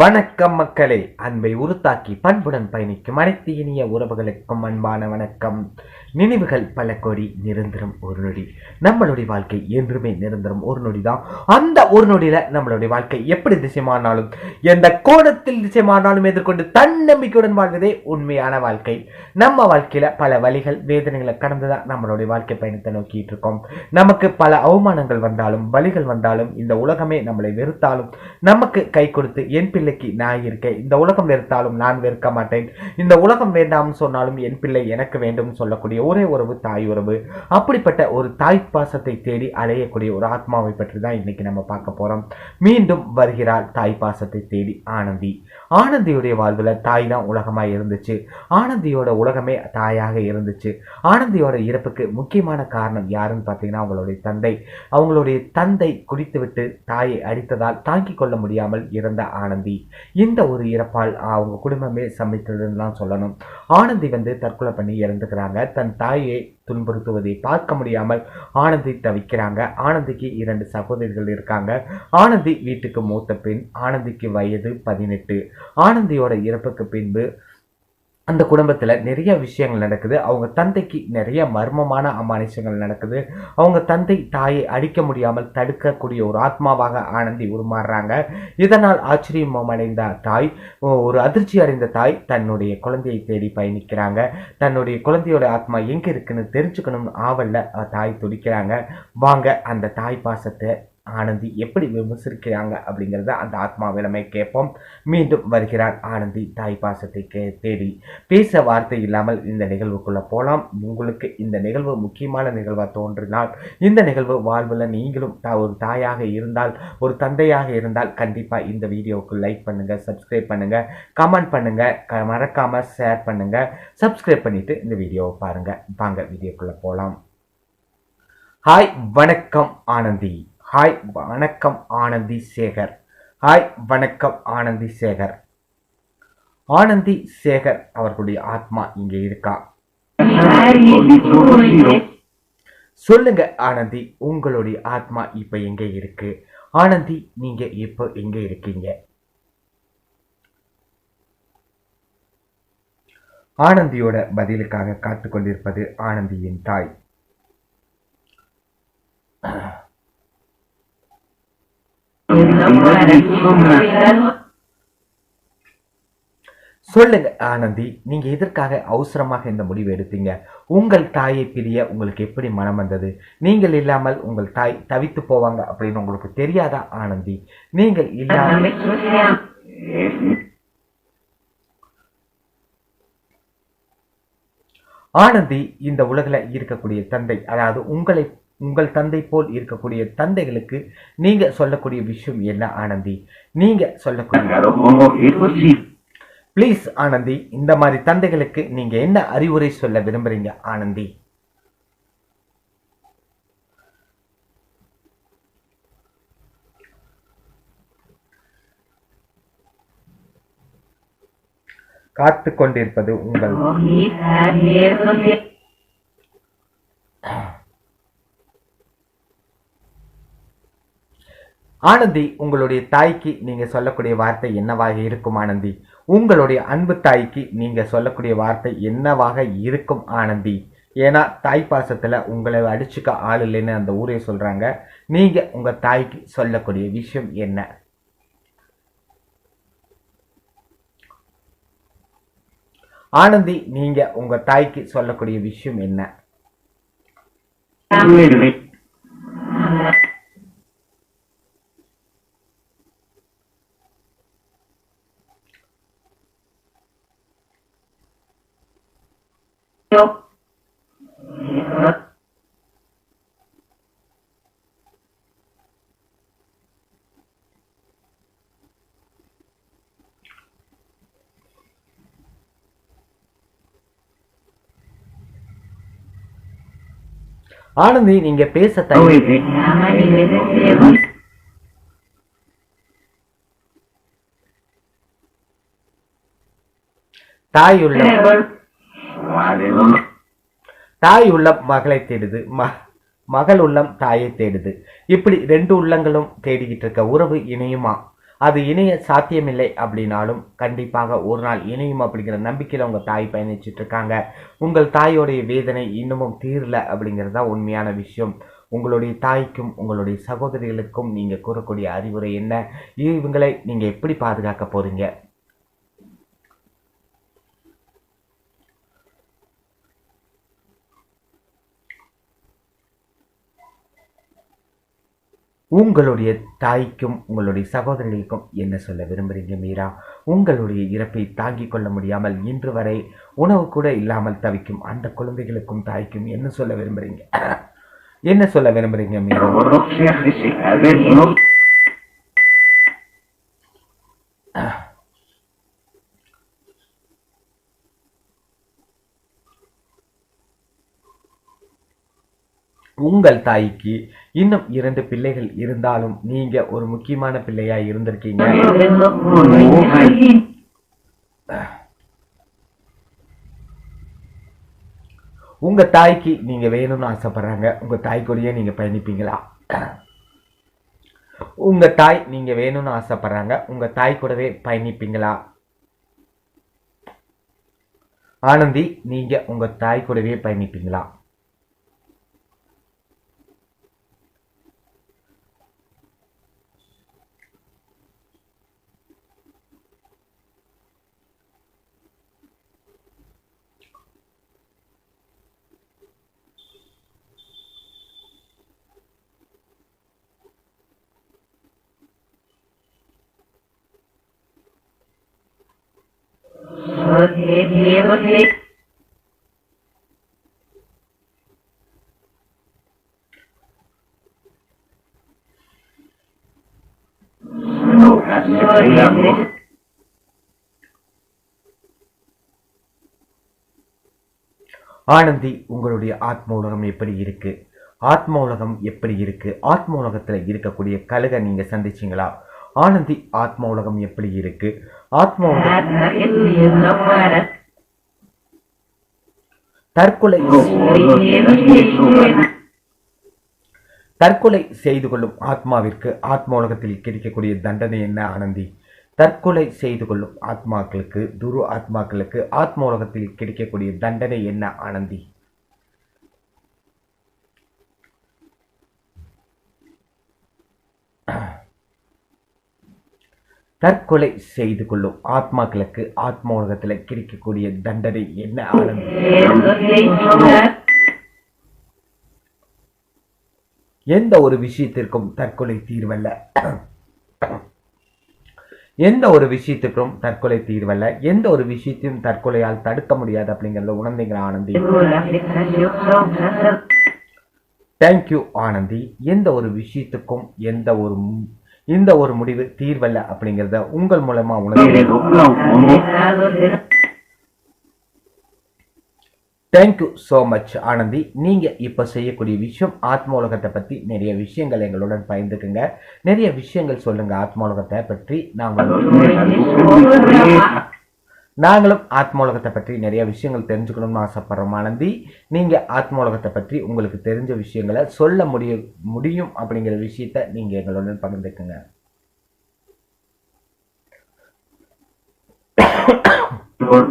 வணக்கம் மக்களே. அன்பை உருத்தாக்கி பண்புடன் பயணிக்கும் அனைத்து இனிய உறவுகளுக்கும் அன்பான வணக்கம். நினைவுகள் பல கோடி நிரந்தரம் ஒரு நொடி. நம்மளுடைய வாழ்க்கை என்றுமே நிரந்தரம் ஒரு நொடி தான் அந்த ஒரு நொடியில நம்மளுடைய வாழ்க்கை எப்படி திசைமானாலும் எந்த கோணத்தில் திசைமானாலும் எதிர்கொண்டு தன்னம்பிக்கையுடன் வாழ்வதே உண்மையான வாழ்க்கை. நம்ம வாழ்க்கையில் பல வழிகள் வேதனைகளை கடந்துதான் நம்மளுடைய வாழ்க்கை பயணத்தை நோக்கிட்டு இருக்கோம். நமக்கு பல அவமானங்கள் வந்தாலும் வழிகள் வந்தாலும் இந்த உலகமே நம்மளை வெறுத்தாலும் நமக்கு கை கொடுத்து என் பிள்ளைக்கு நான் இருக்கேன். இந்த உலகம் வெறுத்தாலும் நான் வெறுக்க மாட்டேன். இந்த உலகம் வேண்டாம்னு சொன்னாலும் என் பிள்ளை எனக்கு வேண்டும் சொல்லக்கூடிய ஒரே உறவு தாய் உறவு. அப்படிப்பட்ட ஒரு தாய் பாசத்தை தேடி அலையக்கூடிய ஒரு ஆத்மாவை பற்றி தான் இன்னைக்கு நம்ம பார்க்க போறோம். மீண்டும் வருகிறாள் தாய் பாசத்தை தேடி ஆனந்தி. ஆனந்தியுடைய வாழ்வில் தாய் தான் உலகமாக இருந்துச்சு. ஆனந்தியோட உலகமே தாயாக இருந்துச்சு. ஆனந்தியோட இறப்புக்கு முக்கியமான காரணம் யாருன்னு பார்த்தீங்கன்னா அவங்களுடைய தந்தை. அவங்களுடைய தந்தை குடித்துவிட்டு தாயை அடித்ததால் தாங்கிக் கொள்ள முடியாமல் இறந்த ஆனந்தி. இந்த ஒரு இறப்பால் அவங்க குடும்பமே சமைத்ததுன்னு தான் சொல்லணும். ஆனந்தி வந்து தற்கொலை பண்ணி இறந்துக்கிறாங்க. தன் தாயை துன்புறுத்துவதை பார்க்க முடியாமல் ஆனந்தி தவிக்கிறாங்க. ஆனந்திக்கு இரண்டு சகோதரிகள் இருக்காங்க. ஆனந்தி வீட்டுக்கு மூத்த பெண் ஆனந்திக்கு வயது பதினெட்டு. ஆனந்தியோட இறப்புக்கு பின்பு அந்த குடும்பத்தில் நிறைய விஷயங்கள் நடக்குது. அவங்க தந்தைக்கு நிறைய மர்மமான அமானுஷங்கள் நடக்குது. அவங்க தந்தை தாயை அடிக்க முடியாமல் தடுக்கக்கூடிய ஒரு ஆத்மாவாக ஆனந்தி உருமாறுறாங்க. இதனால் ஆச்சரியம் அடைந்த தாய் ஒரு அதிர்ச்சி அடைந்த தாய் தன்னுடைய குழந்தையை தேடி பயணிக்கிறாங்க. தன்னுடைய குழந்தையோட ஆத்மா எங்கே இருக்குன்னு தெரிஞ்சுக்கணும்னு ஆவல்ல தாய் துடிக்கிறாங்க. வாங்க அந்த தாய் பாசத்தை ஆனந்தி எப்படி விமர்சிக்கிறாங்க அப்படிங்கிறத அந்த ஆத்மாவிலமே கேட்போம். மீண்டும் வருகிறார் ஆனந்தி. தாய் பாசத்தை கே தேடி பேச வார்த்தை இல்லாமல் இந்த நிகழ்வுக்குள்ள போகலாம் உங்களுக்கு இந்த நிகழ்வு முக்கியமான நிகழ்வாக தோன்றினால் இந்த நிகழ்வு வாழ்வில் நீங்களும் ஒரு தாயாக இருந்தால் ஒரு தந்தையாக இருந்தால் கண்டிப்பாக இந்த வீடியோவுக்கு லைக் பண்ணுங்க சப்ஸ்கிரைப் பண்ணுங்க கமெண்ட் பண்ணுங்க க மறக்காம ஷேர் பண்ணுங்க சப்ஸ்கிரைப் பண்ணிட்டு இந்த வீடியோவை பாருங்க. வாங்க வீடியோக்குள்ள போகலாம் ஹாய் வணக்கம் ஆனந்தி. ஹாய் வணக்கம் ஆனந்தி சேகர். ஹாய் வணக்கம் ஆனந்தி சேகர். ஆனந்தி சேகர் அவர்களுடைய ஆத்மா இங்க இருக்கா? சொல்லுங்க ஆனந்தி உங்களுடைய ஆத்மா இப்ப எங்க இருக்கு? ஆனந்தி நீங்க இப்போ எங்க இருக்கீங்க? ஆனந்தியோட பதிலுக்காக காத்து கொண்டிருப்பது ஆனந்தியின் தாய். சொல்லுங்க ஆனந்தி. நீங்க எதற்காக அவசரமாக இந்த முடிவு எடுத்தீங்க? உங்கள் தாயை பிரிய உங்களுக்கு எப்படி மனம் வந்தது? நீங்கள் இல்லாமல் உங்கள் தாய் தவித்து போவாங்க அப்படின்னு உங்களுக்கு தெரியாதா ஆனந்தி? நீங்கள் இல்லாமல் ஆனந்தி இந்த உலகில் இருக்கக்கூடிய தந்தை அதாவது உங்களை உங்கள் தந்தை போல் இருக்கக்கூடிய தந்தைகளுக்கு நீங்க சொல்லக்கூடிய விஷயம் என்ன ஆனந்தி? நீங்க சொல்லக்கூடிய ப்ளீஸ் ஆனந்தி இந்த மாதிரி தந்தைகளுக்கு நீங்க என்ன அறிவுரை சொல்ல விரும்புறீங்க ஆனந்தி? காத்து கொண்டிருப்பது உங்கள் ஆனந்தி உங்களுடைய தாய்க்கு நீங்க சொல்லக்கூடிய வார்த்தை என்னவாக இருக்கும் ஆனந்தி? உங்களுடைய அன்பு தாய்க்கு நீங்க சொல்லக்கூடிய வார்த்தை என்னவாக இருக்கும் ஆனந்தி? ஏன்னா தாய் பாசத்துல உங்களை அடிச்சுக்க ஆள் இல்லைன்னு அந்த ஊரே சொல்றாங்க. நீங்க உங்க தாய்க்கு சொல்லக்கூடிய விஷயம் என்ன? ஆனந்தி நீங்க உங்க தாய்க்கு சொல்லக்கூடிய விஷயம் என்ன? ஆனந்தி நீங்க பேச தயவு தாய் உள்ள தாய் உள்ளம் மகளை தேடுது. ம மகள் உள்ளம் தாயை தேடுது. இப்படி ரெண்டு உள்ளங்களும் தேடிக்கிட்டு இருக்க உறவு இணையுமா? அது இணைய சாத்தியமில்லை அப்படின்னாலும் கண்டிப்பாக ஒரு நாள் இணையும் அப்படிங்கிற நம்பிக்கையில் உங்கள் தாய் பயணிச்சுட்டு இருக்காங்க. உங்கள் தாயோடைய வேதனை இன்னமும் தீரல அப்படிங்கிறது தான் உண்மையான விஷயம். உங்களுடைய தாய்க்கும் உங்களுடைய சகோதரிகளுக்கும் நீங்கள் கூறக்கூடிய அறிவுரை என்ன? இவங்களை நீங்கள் எப்படி பாதுகாக்க போறீங்க? உங்களுடைய தாய்க்கும் உங்களுடைய சகோதரிகளுக்கும் என்ன சொல்ல விரும்புறீங்க மீரா? உங்களுடைய இறப்பை தாங்கிக் கொள்ள முடியாமல் இன்று வரை உணவு கூட இல்லாமல் தவிக்கும் அந்த குழந்தைகளுக்கும் தாய்க்கும் என்ன சொல்ல விரும்புறீங்க? என்ன சொல்ல விரும்புறீங்க மீரா? உங்கள் தாய்க்கு இன்னும் இரண்டு பிள்ளைகள் இருந்தாலும் நீங்க ஒரு முக்கியமான பிள்ளையா இருந்திருக்கீங்க. உங்க தாய்க்கு நீங்க வேணும்னு ஆசைப்படுறாங்க. உங்க தாய் கூடயே நீங்க பயணிப்பீங்களா? உங்க தாய் நீங்க வேணும்னு ஆசைப்படுறாங்க. உங்க தாய் கூடவே பயணிப்பீங்களா? ஆனந்தி நீங்க உங்க தாய் கூடவே பயணிப்பீங்களா? ஆனந்தி உங்களுடைய ஆத்ம உலகம் எப்படி இருக்கு? ஆத்ம உலகம் எப்படி இருக்கு? ஆத்ம உலகத்துல இருக்கக்கூடிய கழுகை நீங்க சந்திச்சீங்களா? ஆனந்தி ஆத்ம உலகம் எப்படி இருக்கு? ஆத்ம தற்கொலை தற்கொலை செய்து கொள்ளும் ஆத்மாவிற்கு ஆத்ம உலகத்தில் கிடைக்கக்கூடிய தண்டனை என்ன ஆனந்தி? தற்கொலை செய்து கொள்ளும் ஆத்மாக்களுக்கு துரு ஆத்மாக்களுக்கு ஆத்ம உலகத்தில் கிடைக்கக்கூடிய தண்டனை என்ன ஆனந்தி? தற்கொலை செய்து கொள்ளும் ஆத்மாக்களுக்கு ஆத்ம உலகத்தில் கிடைக்கக்கூடிய தண்டனை என்ன ஆனந்தி? எந்த ஒரு விஷயத்திற்கும் தற்கொலை தீர்வல்ல. எந்த ஒரு விஷயத்துக்கும் தற்கொலை தீர்வல்ல. எந்த ஒரு விஷயத்தையும் தற்கொலையால் தடுக்க முடியாது அப்படிங்கறத உணர்ந்தீங்களா ஆனந்தி? தேங்க்யூ ஆனந்தி. எந்த ஒரு விஷயத்துக்கும் எந்த ஒரு இந்த ஒரு முடிவு தீர்வல்ல அப்படிங்கறத உங்கள் மூலமா உணர்ந்து தேங்க்யூ ஸோ மச் ஆனந்தி. நீங்க இப்ப செய்யக்கூடிய விஷயம் ஆத்ம உலகத்தை பத்தி நிறைய விஷயங்கள் எங்களுடன் பகிர்ந்துக்குங்க. நிறைய விஷயங்கள் சொல்லுங்க ஆத்ம உலகத்தை பற்றி. நாங்கள் நாங்களும் ஆத்மோலகத்தை பற்றி நிறைய விஷயங்கள் தெரிஞ்சுக்கணும்னு ஆசைப்படுறோம் ஆனந்தி நீங்க ஆத்மோலகத்தை பற்றி உங்களுக்கு தெரிஞ்ச விஷயங்களை சொல்ல முடிய முடியும் அப்படிங்கிற விஷயத்த நீங்க எங்களுடன் பகிர்ந்துக்குங்க. Lord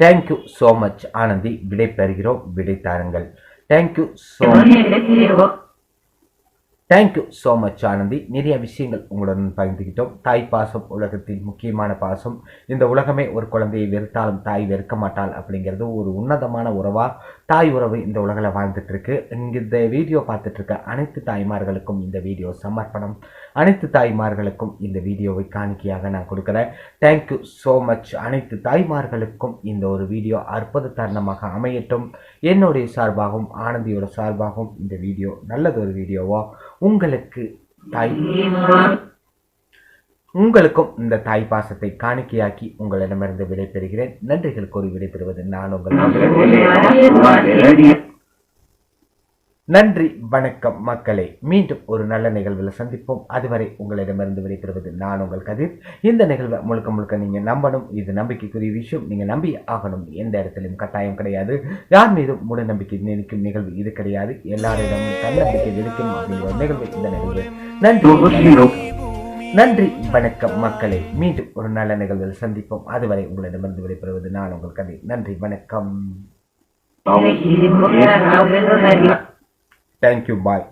thank you so much Anandhi விடை பெறுகிறோம் விடை தாருங்கள். Thank you so thank you so much Anandhi நிறைய விஷயங்கள் உங்களுடன் பகிர்ந்துக்கிட்டோம் தாய் பாசம் உலகத்தின் முக்கியமான பாசம். இந்த உலகமே ஒரு குழந்தையை வெறுத்தாலும் தாய் வெறுக்க மாட்டாள் அப்படிங்கிறது ஒரு உன்னதமான உறவாக தாய் உறவு இந்த உலகில் வாழ்ந்துட்டுருக்கு இந்த வீடியோ பார்த்துட்ருக்க அனைத்து தாய்மார்களுக்கும் இந்த வீடியோ சமர்ப்பணம். அனைத்து தாய்மார்களுக்கும் இந்த வீடியோவை காணிக்கையாக நான் கொடுக்குறேன். தேங்க்யூ ஸோ மச் அனைத்து தாய்மார்களுக்கும் இந்த ஒரு வீடியோ அற்புத தருணமாக அமையட்டும். என்னுடைய சார்பாகவும் ஆனந்தியோட சார்பாகவும் இந்த வீடியோ நல்லது ஒரு வீடியோவா உங்களுக்கு தாய் உங்களுக்கும் இந்த தாய் பாசத்தை காணிக்கையாக்கி உங்களிடமிருந்து விடைபெறுகிறேன். நன்றிகள் கூறி விடைபெறுவது நான் உங்கள் நன்றி வணக்கம் மக்களே. மீண்டும் ஒரு நல்ல நிகழ்வில் சந்திப்போம். அதுவரை உங்களிடமிருந்து விடைபெறுவது நான் உங்கள் கதிர். இந்த நிகழ்வை முழுக்க முழுக்க நீங்கள் நம்பணும். இது நம்பிக்கைக்குரிய விஷயம். நீங்கள் நம்பி ஆகணும். எந்த இடத்திலும் கட்டாயம் கிடையாது. யார் மீதும் மூட நம்பிக்கை நினைக்கும் நிகழ்வு இது கிடையாது. எல்லாரிடமும் தன்னம்பிக்கை நினைக்கும் அப்படிங்கிற ஒரு நிகழ்வு இந்த நிகழ்வு. நன்றி நன்றி வணக்கம் மக்களே. மீண்டும் ஒரு நல்ல நிகழ்வில் சந்திப்போம். அதுவரை உங்களிடமிருந்து விடைபெறுவது நான் உங்கள் கதை நன்றி வணக்கம். Thank you bye